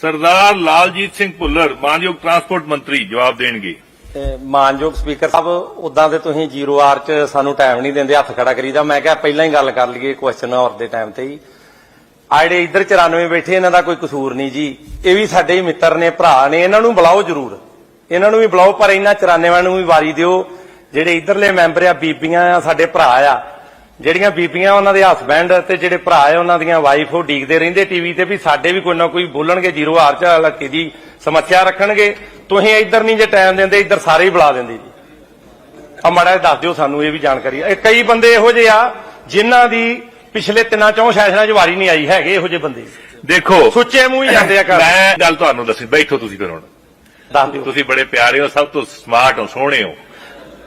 ਸਰਦਾਰ ਲਾਲਜੀਤ ਸਿੰਘ ਭੁੱਲਰ, ਮਾਨਯੋਗ ਟਰਾਂਸਪੋਰਟ ਮੰਤਰੀ, ਜਵਾਬ ਦੇਣਗੇ। ਮਾਨਯੋਗ ਸਪੀਕਰ ਸਾਹਿਬ ਉਦਾਂ ਤੇ ਤੁਸੀਂ ਜ਼ੀਰੋ ਆਰ ਚ ਸਾਨੂੰ ਟਾਈਮ ਨਹੀਂ ਦਿੰਦੇ, ਹੱਥ ਖੜਾ ਕਰੀਦਾ। ਮੈਂ ਕਿਹਾ ਪਹਿਲਾਂ ਹੀ ਗੱਲ ਕਰ ਲਈਏ ਕੁਐਸਚਨ ਆਵਰ ਦੇ ਟਾਈਮ ਤੇ ਹੀ। ਆ ਜਿਹੜੇ ਇੱਧਰ 94 ਬੈਠੇ, ਇਹਨਾਂ ਦਾ ਕੋਈ ਕਸੂਰ ਨਹੀਂ ਜੀ। ਇਹ ਵੀ ਸਾਡੇ ਹੀ ਮਿੱਤਰ ਨੇ, ਭਰਾ ਨੇ, ਇਹਨਾਂ ਨੂੰ ਬੁਲਾਓ ਜ਼ਰੂਰ। ਇਹਨਾਂ ਨੂੰ ਵੀ ਬੁਲਾਓ, ਪਰ ਇਹਨਾਂ 94 ਨੂੰ ਵੀ ਵਾਰੀ ਦਿਓ। ਜਿਹੜੇ ਇੱਧਰਲੇ ਮੈਂਬਰ ਆ, ਬੀਬੀਆਂ ਆ, ਸਾਡੇ ਭਰਾ ਆ ਜਿਹੜੀਆਂ ਬੀਬੀਆਂ ਉਹਨਾਂ ਦੇ ਹਸਬੈਂਡ ਤੇ ਜਿਹੜੇ ਭਰਾ ਆ ਉਹਨਾਂ ਦੀਆਂ ਵਾਈਫ ਉਹ ਡੀਕਦੇ ਰਹਿੰਦੇ ਟੀਵੀ ਤੇ ਵੀ ਸਾਡੇ ਵੀ ਕੋਈ ਨਾ ਕੋਈ ਬੋਲਣਗੇ ਜ਼ੀਰੋ ਆਰ ਚ ਹਲਕੇ ਦੀ ਸਮੱਸਿਆ ਰੱਖਣਗੇ। ਤੁਸੀਂ ਇੱਧਰ ਨਹੀਂ ਜੇ ਟਾਈਮ ਦਿੰਦੇ ਇੱਧਰ ਸਾਰੇ ਹੀ ਬੁਲਾ ਦਿੰਦੇ ਜੀ। ਆ ਮਾੜਾ ਦੱਸ ਦਿਓ ਸਾਨੂੰ ਇਹ ਵੀ ਜਾਣਕਾਰੀ। ਇਹ ਕਈ ਬੰਦੇ ਇਹੋ ਜਿਹੇ ਆ ਜਿਨ੍ਹਾਂ ਦੀ ਪਿਛਲੇ ਤਿੰਨਾਂ ਚੌਂ ਸੈਸ਼ਨਾਂ 'ਚ ਵਾਰੀ ਨਹੀਂ ਆਈ ਹੈਗੇ ਇਹੋ ਜਿਹੇ ਬੰਦੇ। ਦੇਖੋ ਸੁੱਚੇ ਮੂੰਹ ਹੀ ਜਾਂਦੇ ਆ ਘਰ। ਮੈਂ ਗੱਲ ਤੁਹਾਨੂੰ ਦੱਸੀ ਬੈਠੋ ਤੁਸੀਂ ਫਿਰ ਹੁਣ। ਦੱਸ ਦਿਓ। ਤੁਸੀਂ ਬੜੇ ਪਿਆਰੇ ਹੋ ਸਭ ਤੋਂ ਸਮਾਰਟ ਹੋ ਸੋਹਣੇ ਹੋ।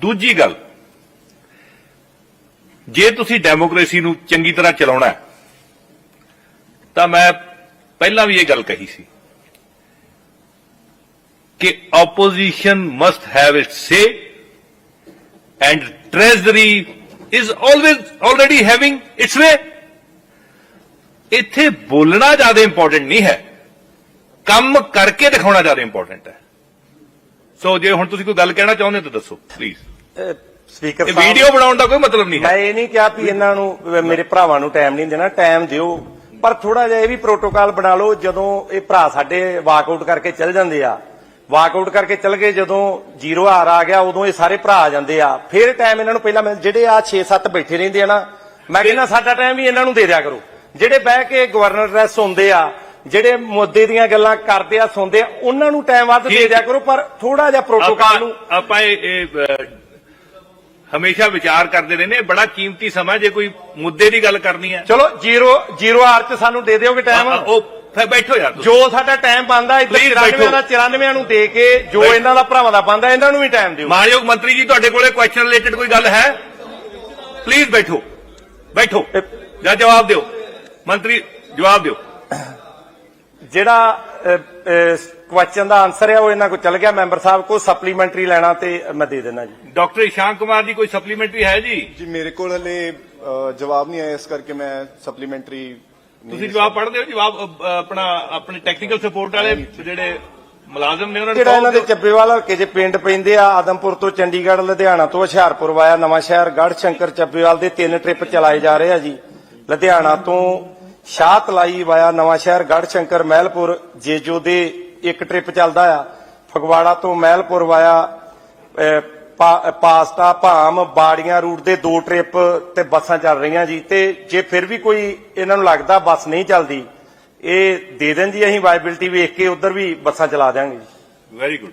ਦੂਜੀ ਗੱਲ, ਜੇ ਤੁਸੀਂ ਡੈਮੋਕ੍ਰੇਸੀ ਨੂੰ ਚੰਗੀ ਤਰ੍ਹਾਂ ਚਲਾਉਣਾ ਤਾਂ ਮੈਂ ਪਹਿਲਾਂ ਵੀ ਇਹ ਗੱਲ ਕਹੀ ਸੀ ਕਿ opposition must have it say and treasury is always, already having its way. ਇੱਥੇ ਬੋਲਣਾ ਜ਼ਿਆਦਾ ਇੰਪੋਰਟੈਂਟ ਨਹੀਂ ਹੈ, ਕੰਮ ਕਰਕੇ ਦਿਖਾਉਣਾ ਜ਼ਿਆਦਾ ਇੰਪੋਰਟੈਂਟ ਹੈ। ਸੋ ਜੇ ਹੁਣ ਤੁਸੀਂ ਕੋਈ ਗੱਲ ਕਹਿਣਾ ਚਾਹੁੰਦੇ ਹੋ ਤਾਂ ਦੱਸੋ ਪਲੀਜ਼ ਸਪੀਕਰ ਇਹ ਵੀਡੀਓ ਬਣਾਉਣ ਦਾ ਕੋਈ ਮਤਲਬ ਨਹੀਂ ਮੈਂ ਹੈ ਇਹ ਨਹੀਂ ਕਿਹਾ ਵੀ ਇਹਨਾਂ ਨੂੰ ਮੇਰੇ ਭਰਾਵਾਂ ਨੂੰ ਟਾਈਮ ਨਹੀਂ ਦੇਣਾ ਟਾਈਮ ਦਿਓ। ਪਰ ਥੋੜਾ ਜਿਹਾ ਇਹ ਵੀ ਪ੍ਰੋਟੋਕਾਲ ਬਣਾ ਲਓ ਜਦੋਂ ਇਹ ਭਰਾ ਸਾਡੇ ਵਾਕਆਊਟ ਕਰਕੇ ਚੱਲ ਜਾਂਦੇ ਆ। ਵਾਕਆਊਟ ਕਰਕੇ ਚੱਲ ਗਏ ਜਦੋਂ ਜ਼ੀਰੋ ਹਾਰ ਆ ਗਿਆ ਉਦੋਂ ਇਹ ਸਾਰੇ ਭਰਾ ਆ ਜਾਂਦੇ ਆ। ਫਿਰ ਟਾਈਮ ਇਹਨਾਂ ਨੂੰ ਪਹਿਲਾਂ ਮਿਲ ਜਿਹੜੇ ਆ 6-7 ਬੈਠੇ ਰਹਿੰਦੇ ਆ ਨਾ ਮੈਂ ਕਹਿੰਦਾ ਸਾਡਾ ਟਾਈਮ ਵੀ ਇਹਨਾਂ ਨੂੰ ਦੇ ਦਿਆ ਕਰੋ। ਜਿਹੜੇ ਬਹਿ ਕੇ ਗਵਰਨਰ ਰੈਸ ਹੁੰਦੇ ਆ ਜਿਹੜੇ ਮੁੱਦੇ ਦੀਆਂ ਗੱਲਾਂ ਕਰਦੇ ਆ ਸੁਣਦੇ ਆ ਉਹਨਾਂ ਨੂੰ ਟਾਈਮ ਵੱਧ ਦੇ ਠੀਕ। ਦਿਆ ਕਰੋ ਪਰ ਥੋੜਾ ਜਿਹਾ ਪ੍ਰੋਟੋਕਾਲ ਆਪਾਂ ਨੂੰ ਆਪਾਂ ਇਹ ਇਹ, ਹਮੇਸ਼ਾ ਵਿਚਾਰ ਕਰਦੇ ਰਹਿੰਦੇ ਬੜਾ ਕੀਮਤੀ ਸਮਾਂ ਜੇ ਕੋਈ ਮੁੱਦੇ ਦੀ ਗੱਲ ਕਰਨੀ ਹੈ ਚਲੋ ਜ਼ੀਰੋ ਜ਼ੀਰੋ ਆਰ ਚ ਸਾਨੂੰ ਦੇ ਦਿਓਗੇ ਟਾਈਮ ਉਹ ਫਿਰ ਬੈਠੋ ਯਾਰ। ਜੋ ਸਾਡਾ ਟਾਈਮ ਬੰਦਾ ਇੱਧਰ Please 94 ਦਾ 94 ਨੂੰ ਦੇ ਕੇ ਜੋ। ਇਹਨਾਂ ਦਾ ਭਰਾਵਾਂ ਦਾ ਬੰਦਾ ਇਹਨਾਂ ਨੂੰ ਵੀ ਟਾਈਮ ਦਿਓ। ਮਾਨਯੋਗ ਮੰਤਰੀ ਜੀ ਤੁਹਾਡੇ ਕੋਲੇ ਕੁਐਸਚਨ ਰਿਲੇਟਡ ਕੋਈ ਗੱਲ ਹੈ? ਪਲੀਜ਼ ਬੈਠੋ। ਬੈਠੋ। ਜਾਂ ਜਵਾਬ ਦਿਓ। ਮੰਤਰੀ ਜਵਾਬ ਦਿਓ। ਜਿਹੜਾ ਕੁਐਸਚਨ ਦਾ ਆਨਸਰ ਹੈ ਉਹ ਇਹਨਾਂ ਕੋਲ ਚੱਲ ਗਿਆ। ਮੈਂਬਰ ਸਾਹਿਬ ਕੋ ਸਪਲੀਮੈਂਟਰੀ ਲੈਣਾ ਤੇ ਮੈਂ ਦੇ ਦੇਣਾ ਜੀ। ਡਾਕਟਰ ਇਸ਼ਾਨ ਕੁਮਾਰ ਜੀ ਕੋਈ ਸਪਲੀਮੈਂਟਰੀ ਹੈ ਜੀ? ਜੀ ਮੇਰੇ ਕੋਲ ਹਲੇ ਜਵਾਬ ਨਹੀਂ ਆਇਆ ਇਸ ਕਰਕੇ ਮੈਂ ਸਪਲੀਮੈਂਟਰੀ ਤੁਸੀਂ ਜਵਾਬ ਪੜ੍ਹਦੇ ਹੋ? ਜਵਾਬ ਆਪਣਾ ਆਪਣੇ ਟੈਕਨੀਕਲ ਸਪੋਰਟ ਵਾਲੇ ਜਿਹੜੇ ਮੁਲਾਜ਼ਮ ਨੇ ਉਹਨਾਂ ਨੂੰ ਜਿਹੜਾ ਇਹਨਾਂ ਦੇ ਚੱਬੇਵਾਲ ਹਲਕੇ 'ਚ ਪਿੰਡ ਪੈਂਦੇ ਆ ਆਦਮਪੁਰ ਤੋਂ ਚੰਡੀਗੜ੍ਹ ਲੁਧਿਆਣਾ ਤੋਂ ਹੁਸ਼ਿਆਰਪੁਰ ਵਾਇਆ ਨਵਾਂ ਸ਼ਹਿਰ ਗੜ੍ਹ ਸ਼ੰਕਰ ਚੱਬੇਵਾਲ ਦੇ ਤਿੰਨ ਟ੍ਰਿਪ ਚਲਾਏ ਜਾ ਰਹੇ ਆ ਜੀ। ਲੁਧਿਆਣਾ ਤੋਂ ਸ਼ਾਹ ਤਲਾਈ ਵਾਇਆ ਨਵਾਂ ਸ਼ਹਿਰ ਗੜ੍ਹ ਸ਼ੰਕਰ ਮਹਿਲਪੁਰ ਜੇਜੋ ਦੇ ਇੱਕ ਟ੍ਰਿਪ ਚੱਲਦਾ ਆ। ਫਗਵਾੜਾ ਤੋਂ ਮਹਿਲਪੁਰ ਵਾਇਆ ਅਹ, ਪਾਸਤਾ ਭਾਮ ਬਾੜੀਆਂ ਰੂਟ ਦੇ ਦੋ ਟ੍ਰਿਪ ਤੇ ਬੱਸਾਂ ਚੱਲ ਰਹੀਆਂ ਜੀ। ਤੇ ਜੇ ਫਿਰ ਵੀ ਕੋਈ ਇਹਨਾਂ ਨੂੰ ਲੱਗਦਾ ਬੱਸ ਨਹੀਂ ਚੱਲਦੀ ਇਹ ਦੇ ਦੇਣ ਜੀ ਅਸੀਂ ਵਾਇਬਿਲਟੀ ਵੇਖ ਕੇ ਉਧਰ ਵੀ ਬੱਸਾਂ ਚਲਾ ਦਿਆਂਗੇ ਜੀ। Very good